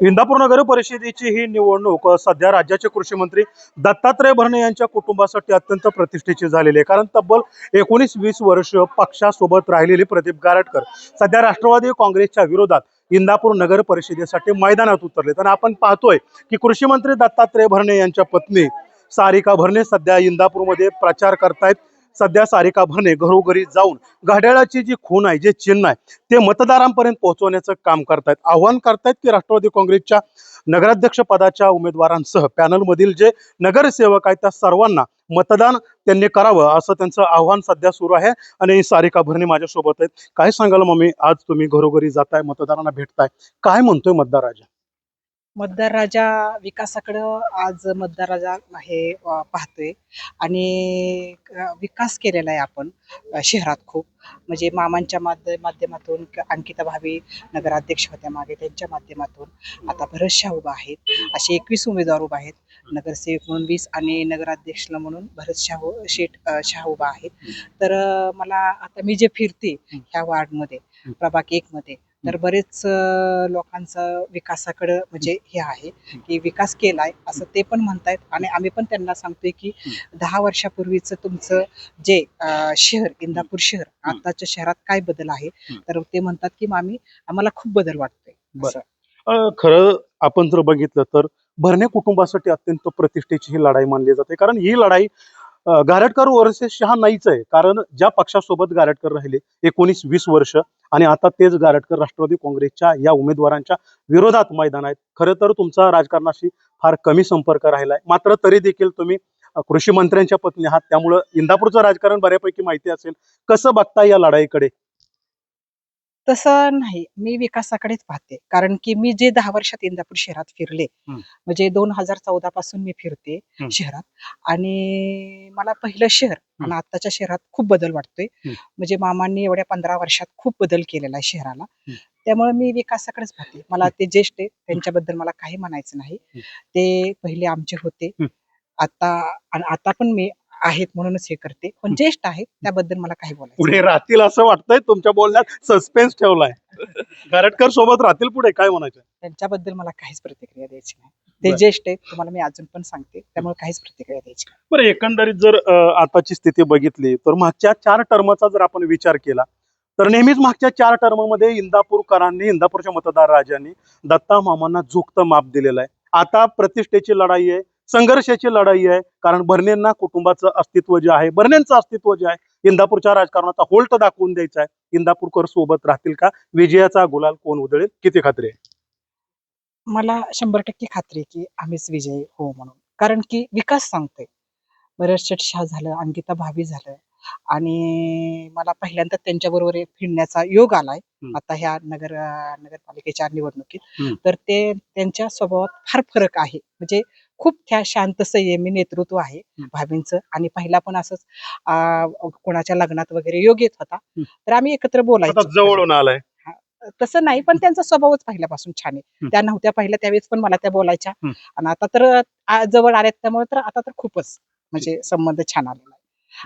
इंदापूर नगर परिषदेची ही निवडणूक सध्या राज्याचे कृषी मंत्री दत्तात्रय भरणे यांच्या कुटुंबासाठी अत्यंत प्रतिष्ठेची झालेली आहे. कारण तब्बल एकोणीस वीस वर्ष पक्षासोबत राहिलेले प्रदीप गारटकर सध्या राष्ट्रवादी काँग्रेसच्या विरोधात इंदापूर नगर परिषदेसाठी मैदानात उतरले तर आपण पाहतोय की कृषी मंत्री दत्तात्रय भरणे यांच्या पत्नी सारिका भरणे सध्या इंदापूरमध्ये प्रचार करतायत. सध्या सारिका भरणे घरोघरी जाऊन घड्याळाची जी खून आहे जे चिन्ह आहे ते मतदारांपर्यंत पोहोचवण्याचं काम करतायत. आव्हान करतायत की राष्ट्रवादी काँग्रेसच्या नगराध्यक्ष पदाच्या उमेदवारांसह पॅनलमधील जे नगरसेवक आहेत त्या सर्वांना मतदान त्यांनी करावं असं त्यांचं आव्हान सध्या सुरू आहे आणि सारिका भरणे माझ्यासोबत आहेत. काय सांगाल मम्मी? आज तुम्ही घरोघरी जाताय मतदारांना भेटताय. काय म्हणतोय मतदार राजा? मतदार राजा विकासाकडं आज मतदार राजा हे अ, पाहतोय. आणि अ, विकास केलेला आहे आपण अ, शहरात खूप. म्हणजे मामांच्या माध्य माध्यमातून क- अंकिता भावी नगराध्यक्ष होत्या मागे त्यांच्या माध्यमातून आता भरत शाह उभा आहेत. असे एकवीस उमेदवार उभा आहेत. नगरसेवक म्हणून वीस आणि नगराध्यक्ष म्हणून भरत शाह शेठ अ, शाह उभा आहेत. तर अ, मला आता मी जे फिरते ह्या वार्डमध्ये प्रभाग एक मध्ये तर बरेच लोकांचं विकासाकडं म्हणजे हे आहे की विकास केलाय असं ते पण म्हणतायत. आणि आम्ही पण त्यांना सांगतोय की दहा वर्षापूर्वीच तुमचं जे शहर इंदापूर शहर आताच्या शहरात काय बदल आहे? तर ते म्हणतात की मामी आम्हाला खूप बदल वाटतोय. खरं आपण जर बघितलं तर भरणे कुटुंबासाठी अत्यंत प्रतिष्ठेची ही लढाई मानली जाते. कारण ही लढाई गारटकर वर्सेस शहा नाहीच आहे. कारण ज्या पक्षासोबत गारटकर राहिले एकोणीस वीस वर्ष आणि आता तेच गारटकर राष्ट्रवादी काँग्रेसच्या या उमेदवारांच्या विरोधात मैदान आहेत. खरं तर तुमचा राजकारणाशी फार कमी संपर्क राहिलाय. मात्र तरी देखील तुम्ही कृषी मंत्र्यांच्या पत्नी आहात. त्यामुळं इंदापूरचं राजकारण बऱ्यापैकी माहिती असेल. कसं बघता या लढाईकडे? तसं नाही मी विकासाकडेच पाहते कारण की मी जे दहा वर्षात इंदापूर शहरात फिरले. म्हणजे दोन हजार चौदा पासून मी फिरते. शहरात आणि मला पहिलं शहर आणि आताच्या शहरात खूप बदल वाटतोय. म्हणजे मामांनी एवढ्या पंधरा वर्षात खूप बदल केलेला आहे शहराला. त्यामुळे मी विकासाकडेच पाहते मला ते ज्येष्ठ आहे त्यांच्याबद्दल मला काही म्हणायचं नाही. ते पहिले आमचे होते. आता आता पण मी आहेत म्हणूनच हे करते. पण ज्येष्ठ आहेत त्याबद्दल मला काही बोलायचं पुढे राहतील असं वाटतंय तुमच्या बोलण्यात. सस्पेन्स ठेवलाय. गारटकर सोबत राहतील पुढे काय म्हणायचं त्यांच्याबद्दल मला काहीच प्रतिक्रिया द्यायची नाही. ते बरं. ज्येष्ठ आहेत तुम्हाला मी अजून पण सांगते त्यामुळे काहीच प्रतिक्रिया द्यायची नाही. बरं एकंदरीत जर अ, आताची स्थिती बघितली तर मागच्या चार टर्मचा जर आपण विचार केला तर नेहमीच मागच्या चार टर्ममध्ये इंदापूरकरांनी इंदापूरच्या मतदार राजांनी दत्ता मामांना झुकतं माप दिलेलं आहे. आता प्रतिष्ठेची लढाई आहे संघर्षाची लढाई आहे. कारण भरणेंना कुटुंबाचं अस्तित्व जे आहे भरणेंचं अस्तित्व जे आहे इंदापूरच्या राजकारणाचा होल्ट दाखवून द्यायचा आहे. इंदापूरकर सोबत राहतील का? विजयाचा गुलाल कोण उधळेल? किती खात्री आहे? मला शंभर टक्के खात्री आहे की आम्हीच विजयी हो म्हणून. कारण की विकास सांगतोय. बरेच शाह झालं अंकिता भाभी झालं आणि मला पहिल्यांदा त्यांच्याबरोबर फिरण्याचा योग आलाय. आता ह्या नगर नगरपालिकेच्या निवडणुकीत. तर ते त्यांच्या स्वभावात फार फरक आहे. म्हणजे खूप त्या शांत संयमी नेतृत्व आहे. भाभींचं आणि पहिला पण असंच कोणाच्या लग्नात वगैरे योग येत होता. तर आम्ही एकत्र बोलायचो जवळून आलाय तसं नाही पण त्यांचा स्वभावच पहिल्यापासून छान आहे. त्या नव्हत्या पहिल्या त्यावेळेस पण मला त्या बोलायच्या. आणि आता तर जवळ आल्यात त्यामुळे तर आता तर खूपच म्हणजे संबंध छान आहे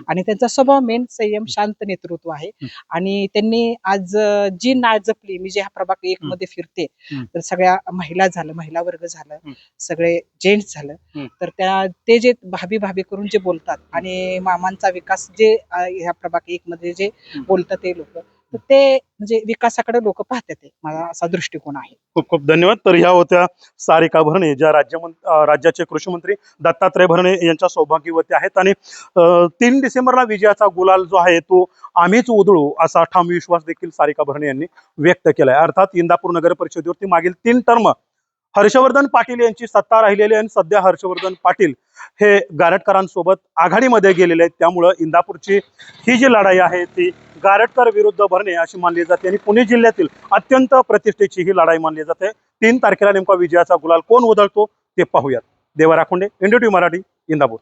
आणि त्यांचा स्वभाव मेन संयम शांत नेतृत्व आहे. आणि त्यांनी आज जी नाळ जपली मी जे हा प्रभाग एक. मध्ये फिरते. तर सगळ्या महिला झालं महिला वर्ग झालं. सगळे जेंट्स झालं. तर त्या ते जे भाभी भाभी करून जे बोलतात आणि मामांचा विकास जे ह्या प्रभाग एक मध्ये जे. बोलतात ते लोक तर ते म्हणजे विकासाकडे लोक पाहतात ते. माझा असा दृष्टिकोन आहे. खूप खूप धन्यवाद. तर ह्या होत्या सारिका भरणे ज्या राज्य राज्याचे कृषी मंत्री दत्तात्रय भरणे यांच्या सौभाग्यवती आहेत. आणि तीन डिसेंबरला विजयाचा गुलाल जो आहे तो आम्हीच उधळू असा ठाम विश्वास देखील सारिका भरणे यांनी व्यक्त केला आहे अर्थात इंदापूर नगर परिषदेवरती मागील तीन टर्म हर्षवर्धन पाटील यांची सत्ता राहिलेली आहे आणि सध्या हर्षवर्धन पाटील हे गारटकरांसोबत आघाडीमध्ये गेलेले आहेत. त्यामुळं इंदापूरची ही जी लढाई आहे ती गारटकर विरुद्ध भरणे अशी मानली जाते आणि पुणे जिल्ह्यातील अत्यंत प्रतिष्ठेची ही लढाई मानली जाते. तीन तारखेला नेमका विजयाचा गुलाल कोण उधळतो ते पाहूयात. देवा राखोंडे एनडीटी मराठी इंदापूर.